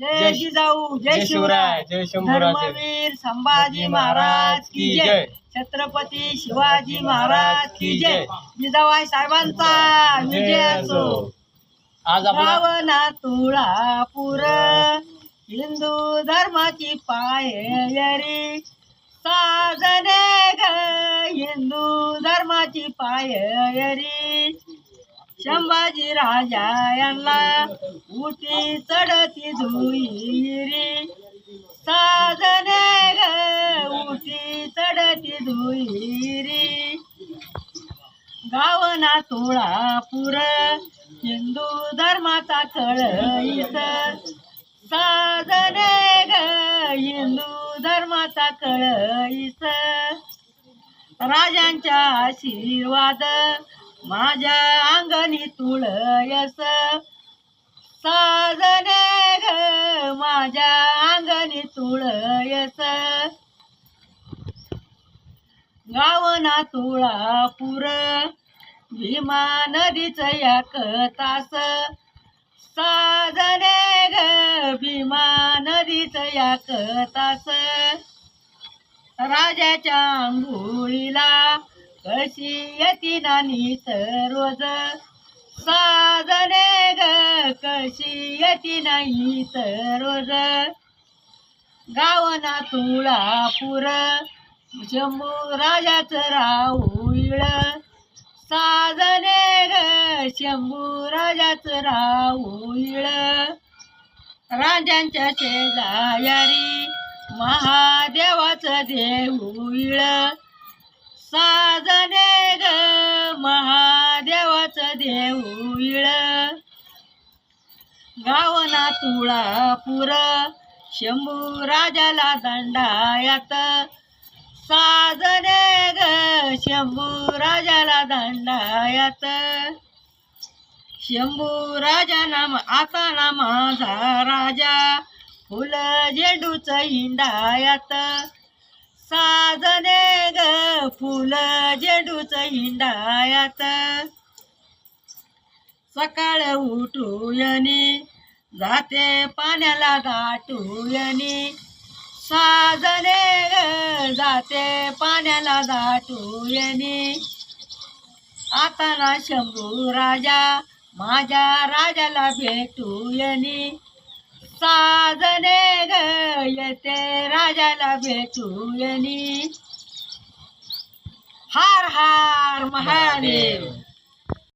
जय जिजाऊ जय शिवराय जय धर्मवीर संभाजी महाराज की जय. छत्रपती शिवाजी महाराज की जय. जिजाबाई साहेबांचा विजय असो. आज रावणा तुळापूर हिंदू धर्माची पायरी साजने ग हिंदू धर्माची पायरी संभाजी राजा यांना उठी चढती धुईरी साधने ग उठी चढती धुईरी गावना तुळापूर हिंदू धर्माचा कळईस साधने ग हिंदू धर्माचा कळईस राजांच्या आशीर्वाद माझ्या अंगणी तुळयस साजने ग माझ्या अंगणी तुळयस गावना तुळापूर भीमा नदीच या तास. साजने ग भीमा नदीच या तास. राजाच्या अंघोळीला कशी येती नानी रोज साजने ग कशी येती नाहीत रोज गावना तुळापूर शंभू राजाच राहुळ साजने ग शंभू राजाच राहुळ राजांच्या शेजारी महादेवाचं देऊळ. सा महादेवाचं देऊळ गावना तुळापूर शंभू राजाला दंडायात. साजने ग शंभू राजाला दंडायात. शंभू राजा नाम आता ना माझा राजा. फुल झेंडूच हिंडायात. साजने ग फुल झेंडूच हिंडायात. सकाळ उठूयनी जाते पाण्याला दाटूयनी. साजने ग जाते पाण्याला दाटूयनी. आता ना शंभू राजा माझ्या राजाला भेटूयनी. साजने ग येते राजाला भेटूयनी. हार हार महादेव.